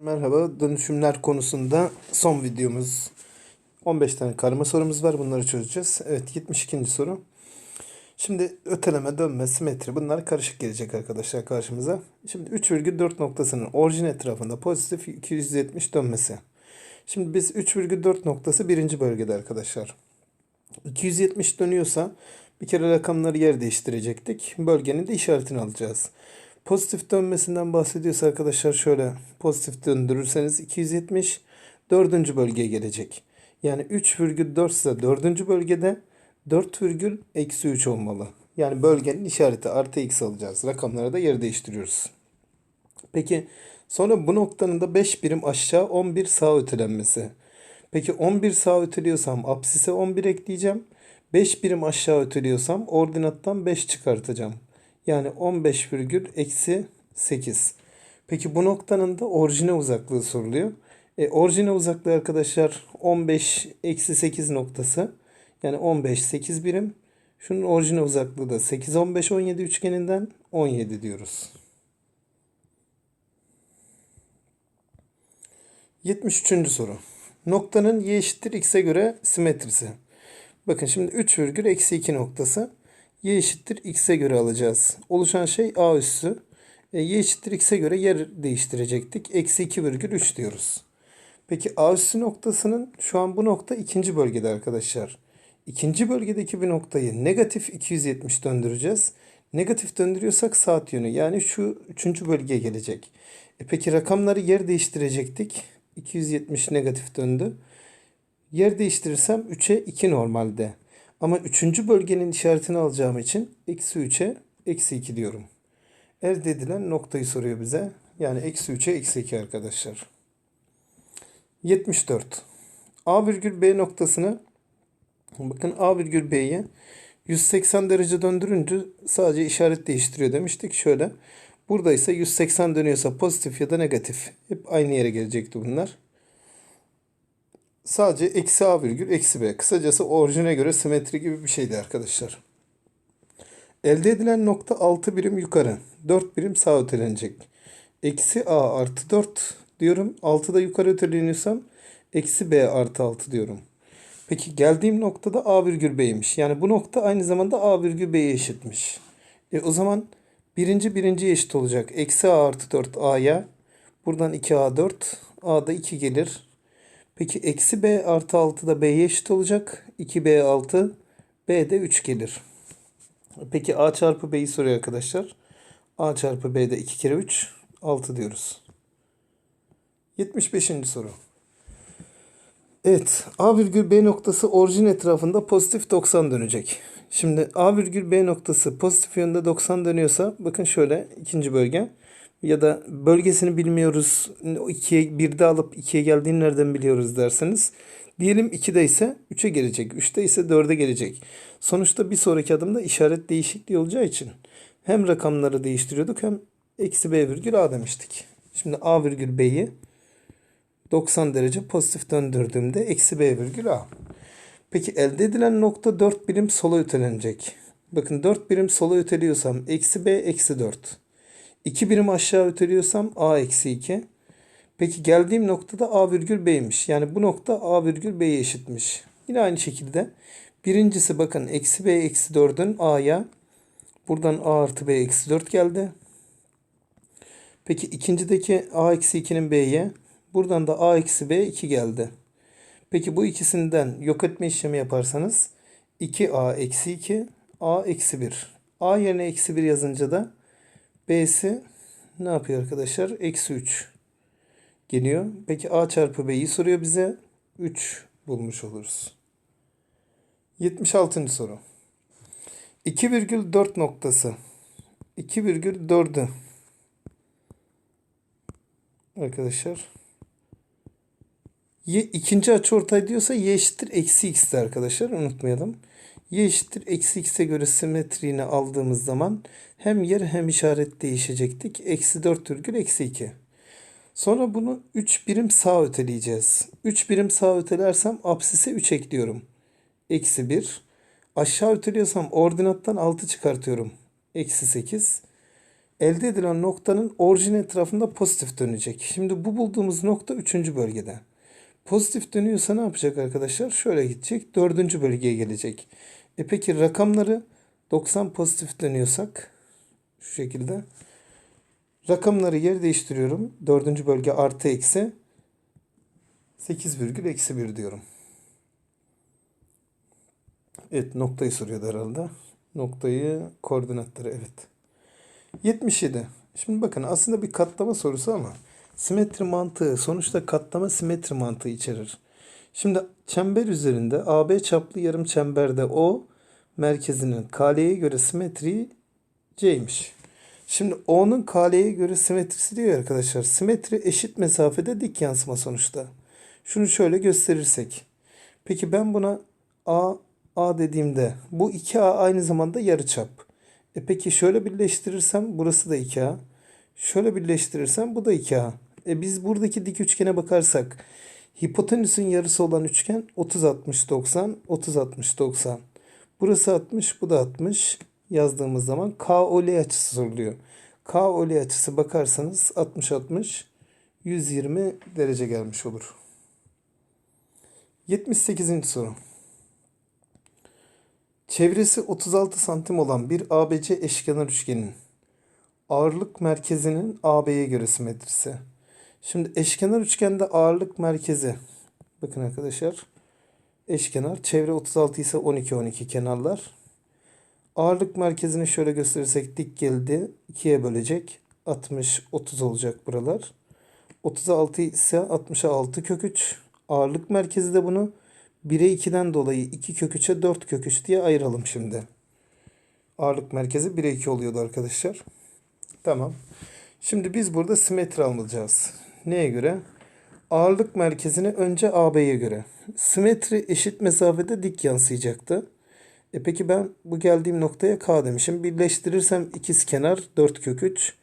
Merhaba, dönüşümler konusunda son videomuz. 15 tane karma sorumuz var, bunları çözeceğiz. Evet, 72. soru. Şimdi öteleme, dönme, simetri bunlar karışık gelecek arkadaşlar karşımıza. Şimdi 3,4 noktasının orijin etrafında pozitif 270 dönmesi. Şimdi biz 3,4 noktası birinci bölgede arkadaşlar. 270 dönüyorsa bir kere rakamları yer değiştirecektik. Bölgenin de işaretini alacağız. Pozitif dönmesinden bahsediyorsa arkadaşlar şöyle pozitif döndürürseniz 270 dördüncü bölgeye gelecek. Yani 3,4 ise dördüncü bölgede 4 virgül eksi 3 olmalı. Yani bölgenin işareti artı x alacağız. Rakamlara da yer değiştiriyoruz. Peki sonra bu noktanın da 5 birim aşağı 11 sağ ötelenmesi. Peki 11 sağ öteliyorsam apsise 11 ekleyeceğim. 5 birim aşağı öteliyorsam ordinattan 5 çıkartacağım. Yani 15 virgül eksi 8. Peki bu noktanın da orijine uzaklığı soruluyor. E, orijine uzaklığı arkadaşlar 15 eksi 8 noktası. Yani 15 8 birim. Şunun orijine uzaklığı da 8 15 17 üçgeninden 17 diyoruz. 73. soru. Noktanın y eşittir x'e göre simetrisi. Bakın şimdi 3 virgül eksi 2 noktası y eşittir x'e göre alacağız. Oluşan şey a üssü. E, y eşittir x'e göre yer değiştirecektik. Eksi 2 virgül 3 diyoruz. Peki a üssü noktasının şu an bu nokta ikinci bölgede arkadaşlar. İkinci bölgedeki bir noktayı negatif 270 döndüreceğiz. Negatif döndürüyorsak saat yönü yani şu üçüncü bölgeye gelecek. E peki rakamları yer değiştirecektik. 270 negatif döndü. Yer değiştirirsem 3'e 2 normalde. Ama üçüncü bölgenin işaretini alacağım için eksi 3'e eksi 2 diyorum. Elde edilen noktayı soruyor bize. Yani eksi 3'e eksi 2 arkadaşlar. 74. A virgül B noktasını bakın A virgül B'ye 180 derece döndürünce sadece işaret değiştiriyor demiştik. Şöyle. Burada ise 180 dönüyorsa pozitif ya da negatif. Hep aynı yere gelecekti bunlar sadece eksi a virgül eksi b. Kısacası orijine göre simetri gibi bir şeydi arkadaşlar. Elde edilen nokta 6 birim yukarı. 4 birim sağ ötelenecek. Eksi a artı 4 diyorum. 6 da yukarı öteleniyorsam eksi b artı 6 diyorum. Peki geldiğim noktada a virgül b'ymiş. Yani bu nokta aynı zamanda a virgül b'ye eşitmiş. E o zaman birinci birinci eşit olacak. Eksi a artı 4 a'ya. Buradan 2a 4. a da 2 gelir. Peki eksi b artı 6 da b'ye eşit olacak. 2b 6 b de 3 gelir. Peki a çarpı b'yi soruyor arkadaşlar. a çarpı b de 2 kere 3 6 diyoruz. 75. soru. Evet a virgül b noktası orijin etrafında pozitif 90 dönecek. Şimdi a virgül b noktası pozitif yönde 90 dönüyorsa bakın şöyle ikinci bölge ya da bölgesini bilmiyoruz. 2'ye 1'de alıp 2'ye geldiğini nereden biliyoruz derseniz. Diyelim 2'de ise 3'e gelecek. 3'te ise 4'e gelecek. Sonuçta bir sonraki adımda işaret değişikliği olacağı için hem rakamları değiştiriyorduk hem eksi b virgül a demiştik. Şimdi a virgül b'yi 90 derece pozitif döndürdüğümde eksi b virgül a. Peki elde edilen nokta 4 birim sola ötelenecek. Bakın 4 birim sola öteliyorsam eksi b eksi 4. 2 birim aşağı öteliyorsam a eksi 2. Peki geldiğim noktada a virgül b'ymiş. Yani bu nokta a virgül b'ye eşitmiş. Yine aynı şekilde birincisi bakın eksi b eksi 4'ün a'ya buradan a artı b eksi 4 geldi. Peki ikincideki a eksi 2'nin b'ye buradan da a eksi b 2 geldi. Peki bu ikisinden yok etme işlemi yaparsanız 2a eksi 2 a eksi 1. a yerine eksi 1 yazınca da B'si ne yapıyor arkadaşlar? Eksi 3 geliyor. Peki A çarpı B'yi soruyor bize. 3 bulmuş oluruz. 76. soru. 2,4 noktası. 2,4'ü arkadaşlar y ikinci açı ortay diyorsa y eşittir eksi x'ti arkadaşlar unutmayalım y eşittir eksi x'e göre simetriğini aldığımız zaman hem yer hem işaret değişecektik. Eksi 4 virgül eksi 2. Sonra bunu 3 birim sağ öteleyeceğiz. 3 birim sağ ötelersem apsise 3 ekliyorum. Eksi 1. Aşağı öteliyorsam ordinattan 6 çıkartıyorum. Eksi 8. elde edilen noktanın orijin etrafında pozitif dönecek. Şimdi bu bulduğumuz nokta üçüncü bölgede. Pozitif dönüyorsa ne yapacak arkadaşlar? Şöyle gidecek. Dördüncü bölgeye gelecek. E peki rakamları 90 pozitif dönüyorsak şu şekilde rakamları yer değiştiriyorum. Dördüncü bölge artı eksi 8 virgül eksi 1 diyorum. Evet noktayı soruyordu herhalde. Noktayı koordinatları evet. 77. Şimdi bakın aslında bir katlama sorusu ama simetri mantığı sonuçta katlama simetri mantığı içerir. Şimdi çember üzerinde AB çaplı yarım çemberde O merkezinin KL'ye göre simetriği C'ymiş. Şimdi O'nun KL'ye göre simetrisi diyor arkadaşlar. Simetri eşit mesafede dik yansıma sonuçta. Şunu şöyle gösterirsek. Peki ben buna A A dediğimde bu 2A aynı zamanda yarıçap. E peki şöyle birleştirirsem burası da 2A. Şöyle birleştirirsem bu da 2A. E biz buradaki dik üçgene bakarsak hipotenüsün yarısı olan üçgen 30 60 90 30 60 90. Burası 60 bu da 60 yazdığımız zaman KOL açısı soruluyor. KOL açısı bakarsanız 60 60 120 derece gelmiş olur. 78. soru. Çevresi 36 santim olan bir ABC eşkenar üçgenin ağırlık merkezinin AB'ye göre simetrisi. Şimdi eşkenar üçgende ağırlık merkezi bakın arkadaşlar eşkenar çevre 36 ise 12 12 kenarlar. Ağırlık merkezini şöyle gösterirsek dik geldi 2'ye bölecek 60 30 olacak buralar. 36 ise 60'a 6 kök 3. Ağırlık merkezi de bunu 1'e 2'den dolayı 2 kök 3'e 4 kök 3 diye ayıralım şimdi. Ağırlık merkezi 1'e 2 oluyordu arkadaşlar. Tamam. Şimdi biz burada simetri alacağız. Neye göre? Ağırlık merkezini önce AB'ye göre. Simetri eşit mesafede dik yansıyacaktı. E peki ben bu geldiğim noktaya K demişim. Birleştirirsem ikiz kenar 4 kök 3.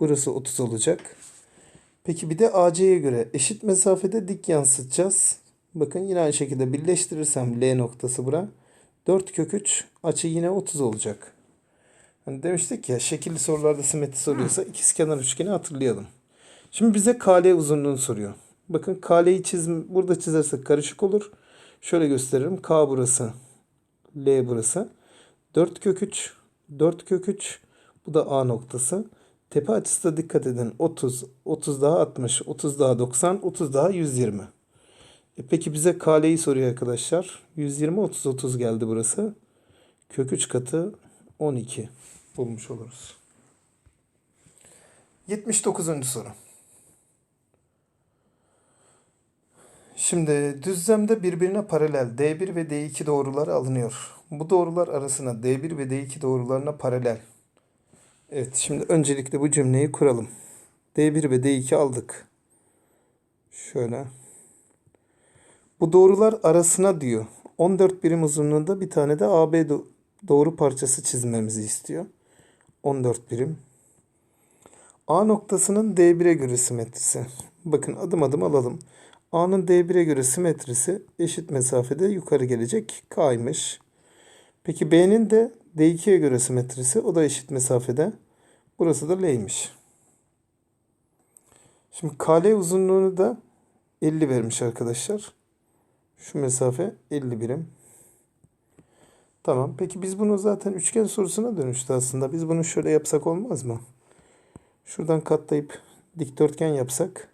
Burası 30 olacak. Peki bir de AC'ye göre eşit mesafede dik yansıtacağız. Bakın yine aynı şekilde birleştirirsem L noktası bura. 4 kök 3 açı yine 30 olacak. Hani demiştik ya şekilli sorularda simetri soruyorsa ikizkenar üçgeni hatırlayalım. Şimdi bize KL uzunluğunu soruyor. Bakın KL'yi çizim burada çizersek karışık olur. Şöyle gösteririm. K burası. L burası. 4 kök 3. 4 kök 3. Bu da A noktası. Tepe açısı da dikkat edin. 30. 30 daha 60. 30 daha 90. 30 daha 120. E peki bize KL'yi soruyor arkadaşlar. 120 30 30 geldi burası. Kök 3 katı 12 bulmuş oluruz. 79. soru. Şimdi düzlemde birbirine paralel D1 ve D2 doğruları alınıyor. Bu doğrular arasına D1 ve D2 doğrularına paralel. Evet şimdi öncelikle bu cümleyi kuralım. D1 ve D2 aldık. Şöyle. Bu doğrular arasına diyor. 14 birim uzunluğunda bir tane de AB doğru parçası çizmemizi istiyor. 14 birim. A noktasının D1'e göre simetrisi. Bakın adım adım alalım. A'nın D1'e göre simetrisi eşit mesafede yukarı gelecek K'ymış. Peki B'nin de D2'ye göre simetrisi o da eşit mesafede. Burası da L'ymiş. Şimdi KL uzunluğunu da 50 vermiş arkadaşlar. Şu mesafe 50 birim. Tamam. Peki biz bunu zaten üçgen sorusuna dönüştü aslında. Biz bunu şöyle yapsak olmaz mı? Şuradan katlayıp dikdörtgen yapsak.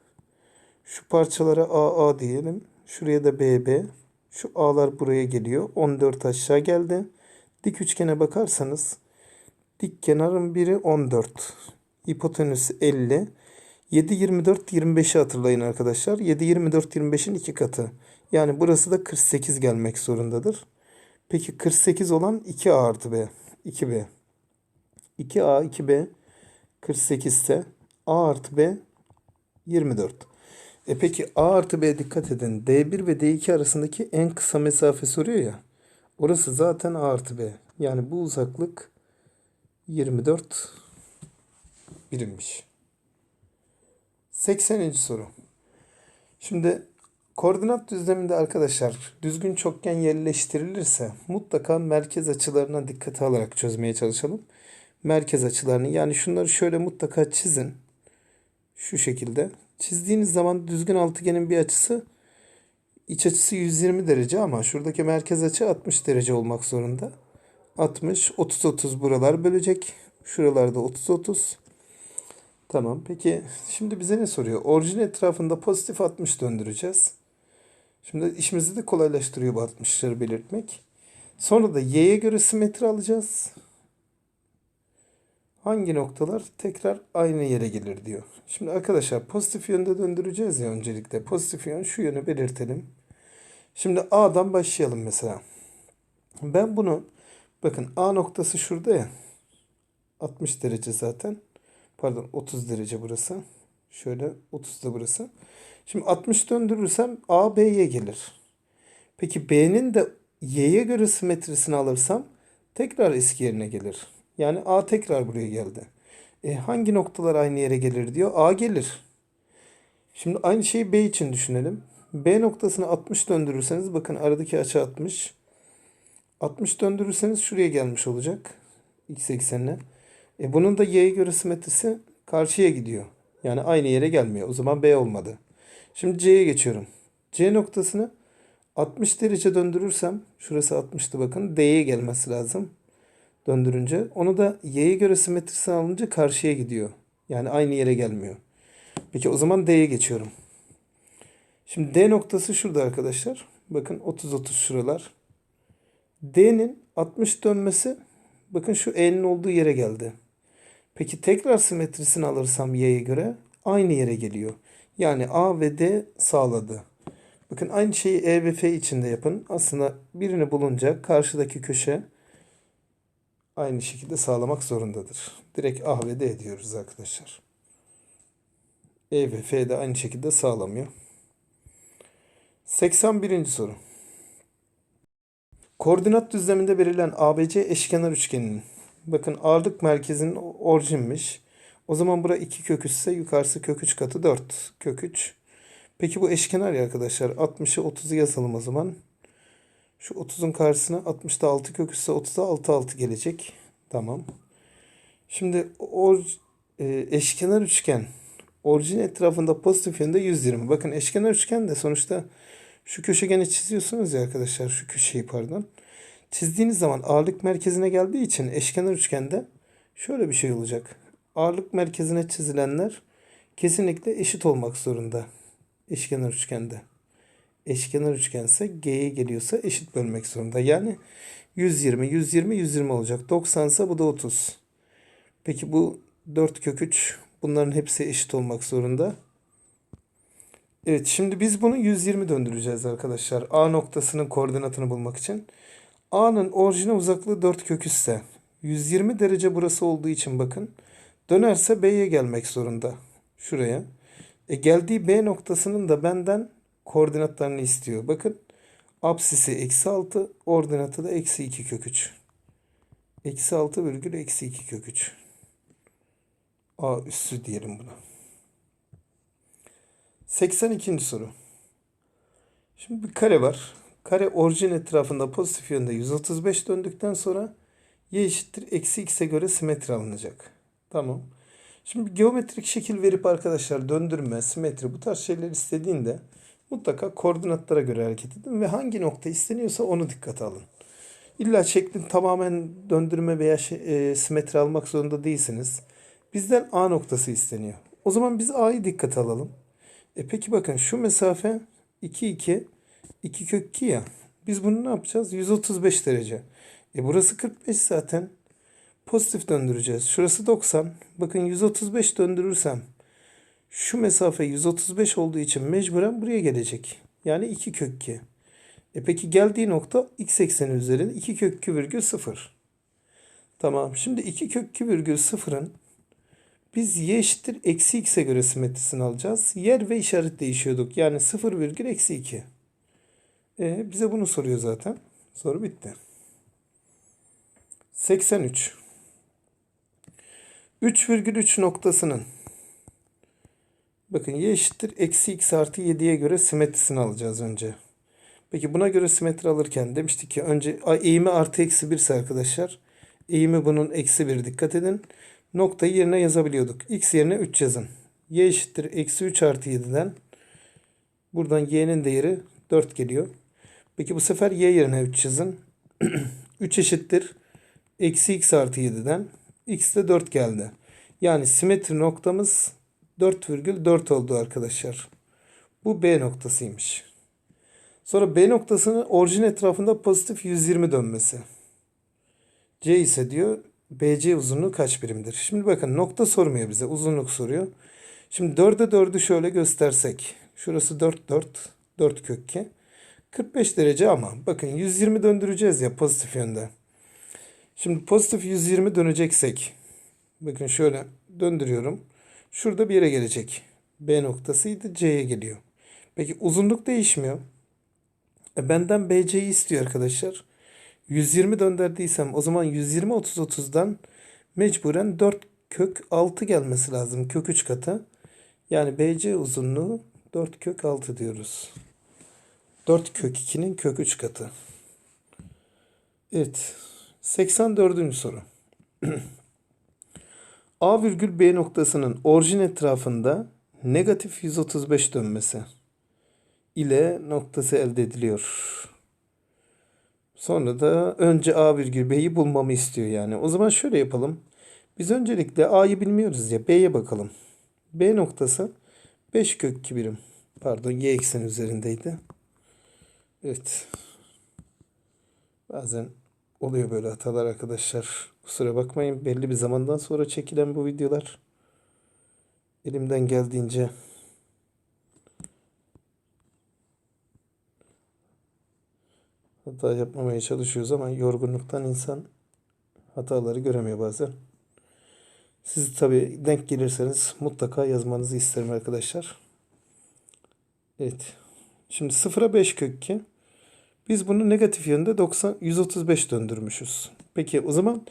Şu parçalara AA diyelim. Şuraya da BB. Şu A'lar buraya geliyor. 14 aşağı geldi. Dik üçgene bakarsanız dik kenarın biri 14. Hipotenüs 50. 7, 24, 25'i hatırlayın arkadaşlar. 7, 24, 25'in iki katı. Yani burası da 48 gelmek zorundadır. Peki 48 olan 2A artı B. 2B. 2A, 2B 48 ise A artı B 24. E peki A artı B dikkat edin. D1 ve D2 arasındaki en kısa mesafe soruyor ya. Orası zaten A artı B. Yani bu uzaklık 24 birimmiş. 80. soru. Şimdi koordinat düzleminde arkadaşlar düzgün çokgen yerleştirilirse mutlaka merkez açılarına dikkate alarak çözmeye çalışalım. merkez açılarını yani şunları şöyle mutlaka çizin. Şu şekilde. Çizdiğiniz zaman düzgün altıgenin bir açısı iç açısı 120 derece ama şuradaki merkez açı 60 derece olmak zorunda. 60, 30, 30 buralar bölecek. Şuralarda 30, 30. Tamam. Peki şimdi bize ne soruyor? Orijin etrafında pozitif 60 döndüreceğiz. Şimdi işimizi de kolaylaştırıyor bu 60'ları belirtmek. Sonra da y'ye göre simetri alacağız. Hangi noktalar tekrar aynı yere gelir diyor. Şimdi arkadaşlar pozitif yönde döndüreceğiz ya öncelikle. Pozitif yön şu yönü belirtelim. Şimdi A'dan başlayalım mesela. Ben bunu bakın A noktası şurada ya. 60 derece zaten. Pardon 30 derece burası. Şöyle 30 da burası. Şimdi 60 döndürürsem A B'ye gelir. Peki B'nin de Y'ye göre simetrisini alırsam tekrar eski yerine gelir. Yani A tekrar buraya geldi. E, hangi noktalar aynı yere gelir diyor. A gelir. Şimdi aynı şeyi B için düşünelim. B noktasını 60 döndürürseniz bakın aradaki açı 60. 60 döndürürseniz şuraya gelmiş olacak. X eksenine. E, bunun da Y'ye göre simetrisi karşıya gidiyor. Yani aynı yere gelmiyor. O zaman B olmadı. Şimdi C'ye geçiyorum. C noktasını 60 derece döndürürsem şurası 60'tı bakın. D'ye gelmesi lazım. Döndürünce. Onu da Y'ye göre simetrisini alınca karşıya gidiyor. Yani aynı yere gelmiyor. Peki o zaman D'ye geçiyorum. Şimdi D noktası şurada arkadaşlar. Bakın 30-30 şuralar. D'nin 60 dönmesi bakın şu E'nin olduğu yere geldi. Peki tekrar simetrisini alırsam Y'ye göre aynı yere geliyor. Yani A ve D sağladı. Bakın aynı şeyi E ve F için de yapın. Aslında birini bulunca karşıdaki köşe aynı şekilde sağlamak zorundadır. Direkt A ve D diyoruz arkadaşlar. E ve F de aynı şekilde sağlamıyor. 81. soru. Koordinat düzleminde verilen ABC eşkenar üçgeninin bakın ağırlık merkezinin orijinmiş. O zaman bura 2 kök 3 ise yukarısı kök 3 katı 4 kök 3. Peki bu eşkenar ya arkadaşlar. 60'ı 30'u yazalım o zaman. Şu 30'un karşısına 60'da 6 kök 3 ise 30'da 6 6 gelecek. Tamam. Şimdi or, e, eşkenar üçgen orijin etrafında pozitif yönde 120. Bakın eşkenar üçgen de sonuçta şu köşegeni çiziyorsunuz ya arkadaşlar. Şu köşeyi pardon. Çizdiğiniz zaman ağırlık merkezine geldiği için eşkenar üçgende şöyle bir şey olacak. Ağırlık merkezine çizilenler kesinlikle eşit olmak zorunda. Eşkenar üçgende. Eşkenar üçgense G'ye geliyorsa eşit bölmek zorunda. Yani 120, 120, 120 olacak. 90 ise bu da 30. Peki bu 4 kök 3 bunların hepsi eşit olmak zorunda. Evet şimdi biz bunu 120 döndüreceğiz arkadaşlar. A noktasının koordinatını bulmak için. A'nın orijine uzaklığı 4 kök ise 120 derece burası olduğu için bakın. Dönerse B'ye gelmek zorunda. Şuraya. E geldiği B noktasının da benden koordinatlarını istiyor. Bakın apsisi eksi 6 ordinatı da eksi 2 kök 3. Eksi 6 virgül eksi 2 kök 3. A üssü diyelim buna. 82. soru. Şimdi bir kare var. Kare orijin etrafında pozitif yönde 135 döndükten sonra y eşittir eksi x'e göre simetri alınacak. Tamam. Şimdi geometrik şekil verip arkadaşlar döndürme, simetri bu tarz şeyler istediğinde mutlaka koordinatlara göre hareket edin ve hangi nokta isteniyorsa onu dikkate alın. İlla şeklin tamamen döndürme veya e, simetri almak zorunda değilsiniz. Bizden A noktası isteniyor. O zaman biz A'yı dikkate alalım. E peki bakın şu mesafe 2 2 2 kök 2 ya. Biz bunu ne yapacağız? 135 derece. E burası 45 zaten. Pozitif döndüreceğiz. Şurası 90. Bakın 135 döndürürsem şu mesafe 135 olduğu için mecburen buraya gelecek. Yani 2 kök 2. E peki geldiği nokta x ekseni üzerinde 2 kök 2 virgül 0. Tamam. Şimdi 2 kök 2 virgül 0'ın biz y eşittir eksi x'e göre simetrisini alacağız. Yer ve işaret değişiyorduk. Yani 0 virgül eksi 2. E, bize bunu soruyor zaten. Soru bitti. 83. 3,3 noktasının bakın y eşittir eksi x artı 7'ye göre simetrisini alacağız önce. Peki buna göre simetri alırken demiştik ki önce eğimi artı eksi 1 ise arkadaşlar Eğimi bunun eksi 1 dikkat edin. Noktayı yerine yazabiliyorduk. X yerine 3 yazın. Y eşittir eksi 3 artı 7'den. Buradan y'nin değeri 4 geliyor. Peki bu sefer y yerine 3 yazın. 3 eşittir. Eksi x artı 7'den. x de 4 geldi. Yani simetri noktamız 4,4 oldu arkadaşlar. Bu B noktasıymış. Sonra B noktasının orijin etrafında pozitif 120 dönmesi. C ise diyor BC uzunluğu kaç birimdir? Şimdi bakın nokta sormuyor bize. Uzunluk soruyor. Şimdi 4'e 4'ü şöyle göstersek. Şurası 4 4. 4 kök 2. 45 derece ama bakın 120 döndüreceğiz ya pozitif yönde. Şimdi pozitif 120 döneceksek bakın şöyle döndürüyorum. Şurada bir yere gelecek. B noktasıydı C'ye geliyor. Peki uzunluk değişmiyor. E benden BC'yi istiyor arkadaşlar. 120 döndürdüysem o zaman 120 30 30'dan mecburen 4 kök 6 gelmesi lazım. Kök 3 katı. Yani BC uzunluğu 4 kök 6 diyoruz. 4 kök 2'nin kök 3 katı. Evet. 84. soru. A virgül B noktasının orijin etrafında negatif 135 dönmesi ile noktası elde ediliyor. Sonra da önce A virgül B'yi bulmamı istiyor yani. O zaman şöyle yapalım. Biz öncelikle A'yı bilmiyoruz ya B'ye bakalım. B noktası 5 kök 2 birim. Pardon y eksen üzerindeydi. Evet. Bazen oluyor böyle hatalar arkadaşlar. Kusura bakmayın. Belli bir zamandan sonra çekilen bu videolar. Elimden geldiğince hata yapmamaya çalışıyoruz ama yorgunluktan insan hataları göremiyor bazen. Siz tabi denk gelirseniz mutlaka yazmanızı isterim arkadaşlar. Evet. Şimdi 0'a 5 kök 2. Biz bunu negatif yönde 90 135 döndürmüşüz. Peki o zaman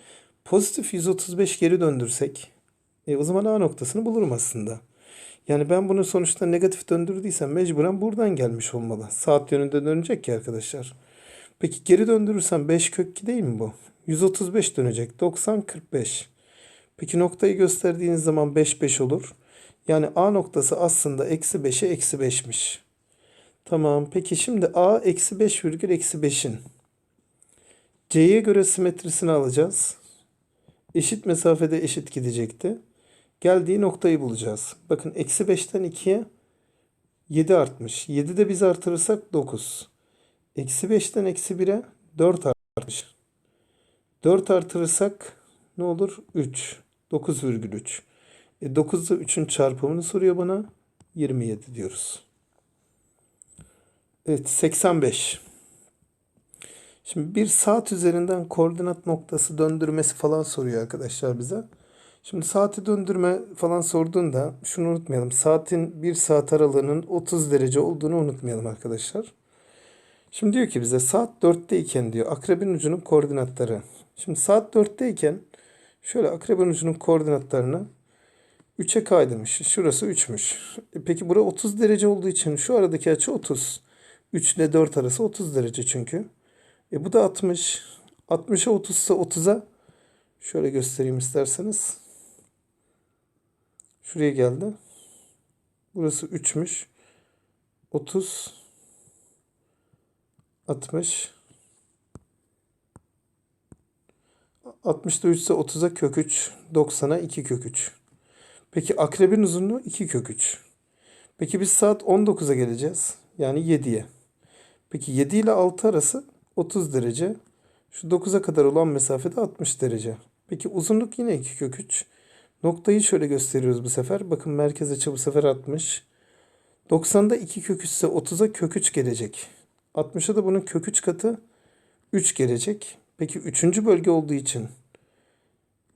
pozitif 135 geri döndürsek e, o zaman A noktasını bulurum aslında. Yani ben bunu sonuçta negatif döndürdüysem mecburen buradan gelmiş olmalı. Saat yönünde dönecek ki arkadaşlar. Peki geri döndürürsem 5 kök 2 değil mi bu? 135 dönecek. 90 45. Peki noktayı gösterdiğiniz zaman 5 5 olur. Yani A noktası aslında eksi 5'e eksi 5'miş. Tamam. Peki şimdi A eksi 5 virgül eksi 5'in C'ye göre simetrisini alacağız. Eşit mesafede eşit gidecekti. Geldiği noktayı bulacağız. Bakın eksi 5'ten 2'ye 7 artmış. 7 de biz artırırsak 9. Eksi 5'ten eksi 1'e 4 artmış. 4 artırırsak ne olur? 3. 9,3. E 9'da 3'ün çarpımını soruyor bana. 27 diyoruz. Evet 85. Şimdi bir saat üzerinden koordinat noktası döndürmesi falan soruyor arkadaşlar bize. Şimdi saati döndürme falan sorduğunda şunu unutmayalım. Saatin bir saat aralığının 30 derece olduğunu unutmayalım arkadaşlar. Şimdi diyor ki bize saat 4'te iken diyor akrebin ucunun koordinatları. Şimdi saat 4'te iken şöyle akrebin ucunun koordinatlarını 3'e kaydırmış. Şurası 3'müş. E peki bura 30 derece olduğu için şu aradaki açı 30. 3 ile 4 arası 30 derece çünkü. E bu da 60. 60'a 30 ise 30'a şöyle göstereyim isterseniz. Şuraya geldi. Burası 3'müş. 30 60 60'da 3 ise 30'a kök 3. 90'a 2 kök 3. Peki akrebin uzunluğu 2 kök 3. Peki biz saat 19'a geleceğiz. Yani 7'ye. Peki 7 ile 6 arası 30 derece. Şu 9'a kadar olan mesafede 60 derece. Peki uzunluk yine 2 kök 3. Noktayı şöyle gösteriyoruz bu sefer. Bakın merkez açı bu sefer 60. 90'da 2 kök 3 ise 30'a kök 3 gelecek. 60'a da bunun kök 3 katı 3 gelecek. Peki 3. bölge olduğu için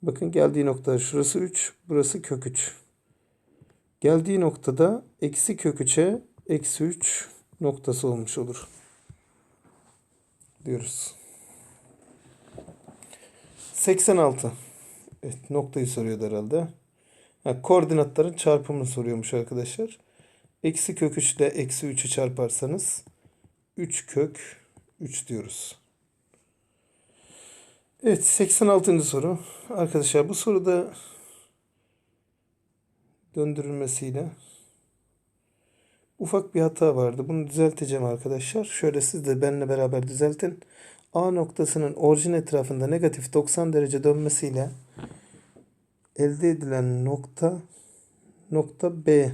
bakın geldiği nokta şurası 3, burası kök 3. Geldiği noktada eksi kök 3'e eksi 3 noktası olmuş olur. Diyoruz. 86. Evet noktayı soruyordu herhalde. Ha, koordinatların çarpımını soruyormuş arkadaşlar. Eksi kök 3 ile eksi 3'ü çarparsanız 3 kök 3 diyoruz. Evet 86. soru. Arkadaşlar bu soruda döndürülmesiyle ufak bir hata vardı. Bunu düzelteceğim arkadaşlar. Şöyle siz de benimle beraber düzeltin. A noktasının orijin etrafında negatif 90 derece dönmesiyle elde edilen nokta nokta B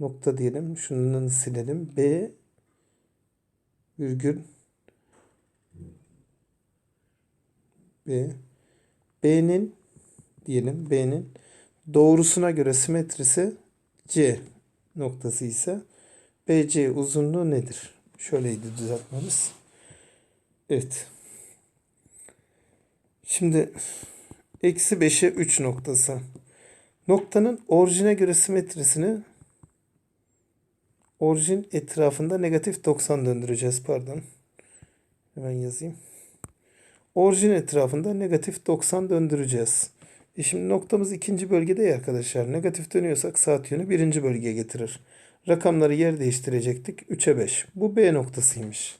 nokta diyelim. Şundan silelim. B virgül B B'nin diyelim B'nin doğrusuna göre simetrisi C noktası ise BC uzunluğu nedir? Şöyleydi düzeltmemiz. Evet. Şimdi eksi 5'e 3 noktası. Noktanın orijine göre simetrisini orijin etrafında negatif 90 döndüreceğiz. Pardon. Hemen yazayım. Orijin etrafında negatif 90 döndüreceğiz. E şimdi noktamız ikinci bölgede ya arkadaşlar. Negatif dönüyorsak saat yönü birinci bölgeye getirir. Rakamları yer değiştirecektik. 3'e 5. Bu B noktasıymış.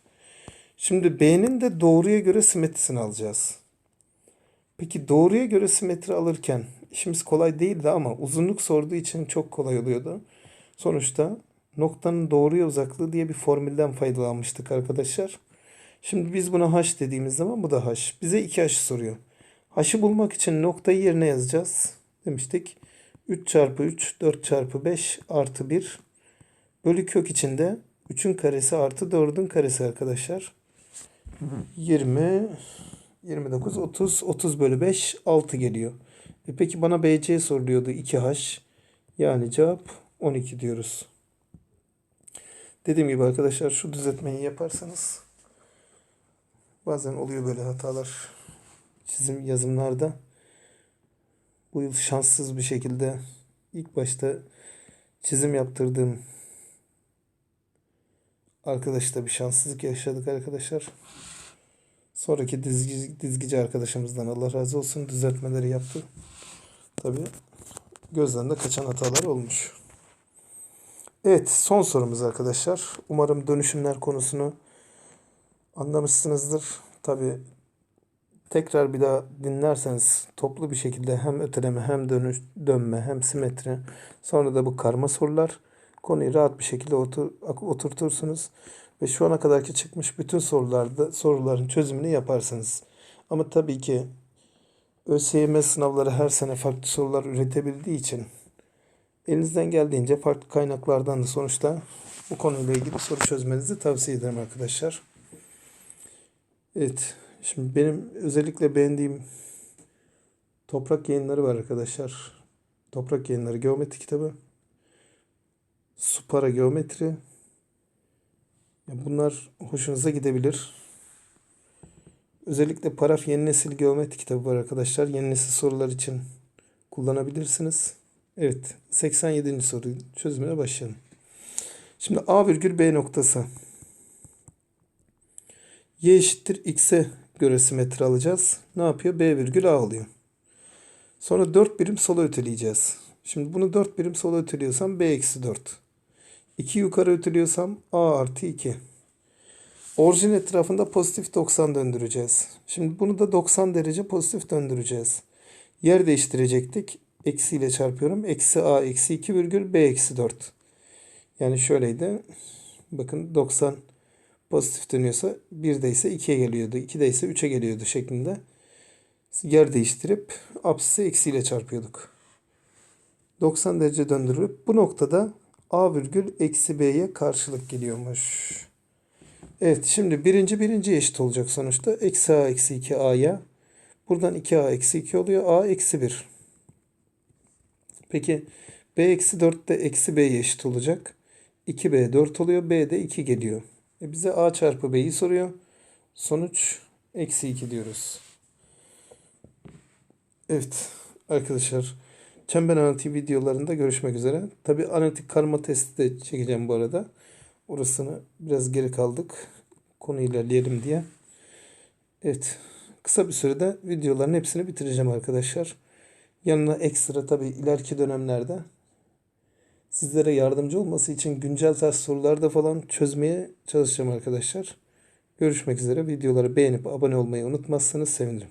Şimdi B'nin de doğruya göre simetrisini alacağız. Peki doğruya göre simetri alırken işimiz kolay değildi ama uzunluk sorduğu için çok kolay oluyordu. Sonuçta noktanın doğruya uzaklığı diye bir formülden faydalanmıştık arkadaşlar. Şimdi biz buna h dediğimiz zaman bu da h. Bize 2h soruyor. H'ı bulmak için noktayı yerine yazacağız. Demiştik. 3 çarpı 3 4 çarpı 5 artı 1 bölü kök içinde 3'ün karesi artı 4'ün karesi arkadaşlar. 20 29 30 30 bölü 5 6 geliyor. E peki bana BC soruluyordu 2H. Yani cevap 12 diyoruz. Dediğim gibi arkadaşlar şu düzeltmeyi yaparsanız bazen oluyor böyle hatalar çizim yazımlarda. Bu yıl şanssız bir şekilde ilk başta çizim yaptırdığım arkadaşta bir şanssızlık yaşadık arkadaşlar. Sonraki dizgi, dizgici arkadaşımızdan Allah razı olsun düzeltmeleri yaptı. Tabi gözden de kaçan hatalar olmuş. Evet son sorumuz arkadaşlar. Umarım dönüşümler konusunu anlamışsınızdır. Tabi tekrar bir daha dinlerseniz toplu bir şekilde hem öteleme hem dönüş, dönme hem simetri sonra da bu karma sorular konuyu rahat bir şekilde otur, oturtursunuz ve şu ana kadarki çıkmış bütün sorularda soruların çözümünü yaparsınız. Ama tabii ki ÖSYM sınavları her sene farklı sorular üretebildiği için elinizden geldiğince farklı kaynaklardan da sonuçta bu konuyla ilgili soru çözmenizi tavsiye ederim arkadaşlar. Evet. Şimdi benim özellikle beğendiğim toprak yayınları var arkadaşlar. Toprak yayınları geometri kitabı. Supara geometri. Bunlar hoşunuza gidebilir. Özellikle paraf yeni nesil geometri kitabı var arkadaşlar. Yeni nesil sorular için kullanabilirsiniz. Evet 87. soru çözümüne başlayalım. Şimdi A virgül B noktası. Y eşittir X'e göre simetri alacağız. Ne yapıyor? B virgül A oluyor. Sonra 4 birim sola öteleyeceğiz. Şimdi bunu 4 birim sola öteliyorsam B eksi 4. 2 yukarı öteliyorsam A artı 2. Orijin etrafında pozitif 90 döndüreceğiz. Şimdi bunu da 90 derece pozitif döndüreceğiz. Yer değiştirecektik. Eksi ile çarpıyorum. Eksi A eksi 2 virgül B eksi 4. Yani şöyleydi. Bakın 90 pozitif dönüyorsa 1'de ise 2'ye geliyordu. 2'de ise 3'e geliyordu şeklinde. Yer değiştirip apsisi eksiyle çarpıyorduk. 90 derece döndürüp bu noktada A virgül eksi B'ye karşılık geliyormuş. Evet şimdi birinci birinci eşit olacak sonuçta. Eksi A eksi 2 A'ya. Buradan 2A eksi 2 oluyor. A eksi 1. Peki B eksi 4 de eksi B'ye eşit olacak. 2B 4 oluyor. B de 2 geliyor. E bize A çarpı B'yi soruyor. Sonuç eksi 2 diyoruz. Evet arkadaşlar. Çember analitik videolarında görüşmek üzere. Tabi analitik karma testi de çekeceğim bu arada. Orasını biraz geri kaldık. Konu ilerleyelim diye. Evet. Kısa bir sürede videoların hepsini bitireceğim arkadaşlar. Yanına ekstra tabi ileriki dönemlerde sizlere yardımcı olması için güncel test sorularda falan çözmeye çalışacağım arkadaşlar. Görüşmek üzere. Videoları beğenip abone olmayı unutmazsanız sevinirim.